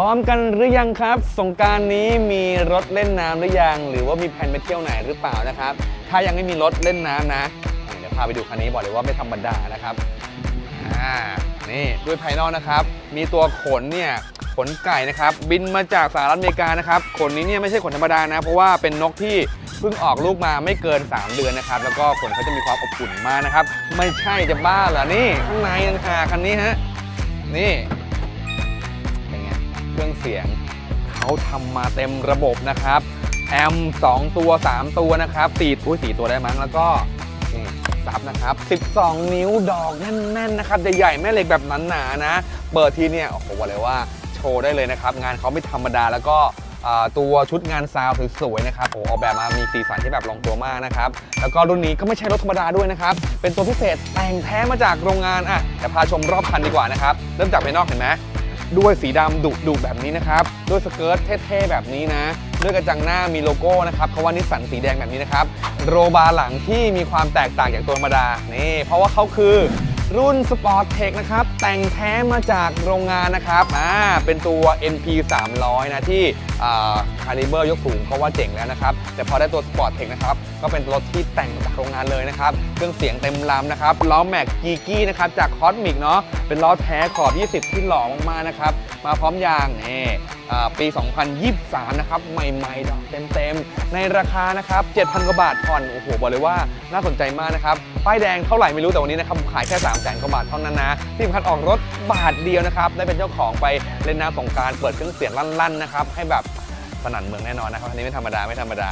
พร้อมกันหรือยังครับ สงการนี้มีรถเล่นน้ำหรือยัง หรือว่ามีแผนไปเที่ยวไหนหรือเปล่านะครับ ถ้ายังไม่มีรถเล่นน้ำนะ เดี๋ยวพาไปดูคันนี้บอกเลยว่าไม่ธรรมดานะครับ อ่า นี่ด้วยภายนอกนะครับ มีตัวขนเนี่ย ขนไก่นะครับ บินมาจากสหรัฐอเมริกานะครับ ขนนี้เนี่ยไม่ใช่ขนธรรมดานะ เพราะว่าเป็นนกที่เพิ่งออกลูกมาไม่เกิน 3 เดือนนะครับ แล้วก็ขนเขาจะมีความอบอุ่นมากนะครับ ไม่ใช่จะบ้าเหรอ นี่ข้างในนันค่ะคันนี้ฮะ นี่ เครื่องเสียง เขาทำมาเต็มระบบนะครับ แอมป์2ตัว 3 ตัวนะครับสี่อุ้ยสี่ตัวได้มั้งแล้วก็นี่ซับนะครับ 12 นิ้วดอกแน่นๆนะครับใหญ่ๆแม่เหล็กแบบหนาๆนะ เปิดทีเนี่ยโอ้โหบอกเลยว่าโชว์ได้เลยนะครับ งานเขาไม่ธรรมดาแล้วก็ตัวชุดงานซาวสวยๆนะครับโอ้ออกแบบมามีสีสันที่แบบลงตัวมากนะครับ แล้วก็รุ่นนี้ก็ไม่ใช่รถธรรมดาด้วยนะครับ เป็นตัวพิเศษแต่งแท้มาจากโรงงานอะเดี๋ยวพาชมรอบคันดีกว่านะครับ เริ่มจากภายนอกเห็นไหม ด้วยสีดำดุดุแบบนี้นะครับ ด้วยสเกิร์ตเท่ๆแบบนี้นะ ด้วยกระจังหน้ามีโลโก้นะครับคาว่านิสสันสีแดงแบบนี้นะครับ โรบาร์หลังที่มีความแตกต่างจากตัวธรรมดา นี่ เพราะว่าเขาคือรุ่นสปอร์ตเทคนะครับ แต่งแท้มาจากโรงงานนะครับอ่าเป็นตัว NP 300นะที่คาลิเบอร์ยกสูงก็ว่าเจ๋งแล้วนะครับ แต่พอได้ตัวสปอร์ตเทคนะครับ ก็เป็นรถที่แต่งจากโรงงานเลยนะครับ เครื่องเสียงเต็มลำนะครับ ล้อแม็กกีกี้นะครับ จากคอสมิกเนาะ เป็นล้อแท้ขอบ 20 ที่หล่อมากๆนะครับ มาพร้อมยางนี่อปี 2023 นะครับ ใหม่ๆดอกเต็มๆ ในราคานะครับ 7,000 กว่าบาทผ่อน โอ้โห บอกเลยว่าน่าสนใจมากนะครับ ป้ายแดงเท่าไหร่ไม่รู้แต่วันนี้นะครับขายแค่3 0 0 0 0 กว่าบาทเท่านั้นนะ ที่สำคัญออกรถบาทเดียวนะครับ ได้เป็นเจ้าของไปเล่นน้ำสงการเปิดเครื่องเสียงลั่นๆนะครับ ให้แบบ นั่นเมืองแน่นอนนะครับอันนี้ไม่ธรรมดาไม่ธรรมดา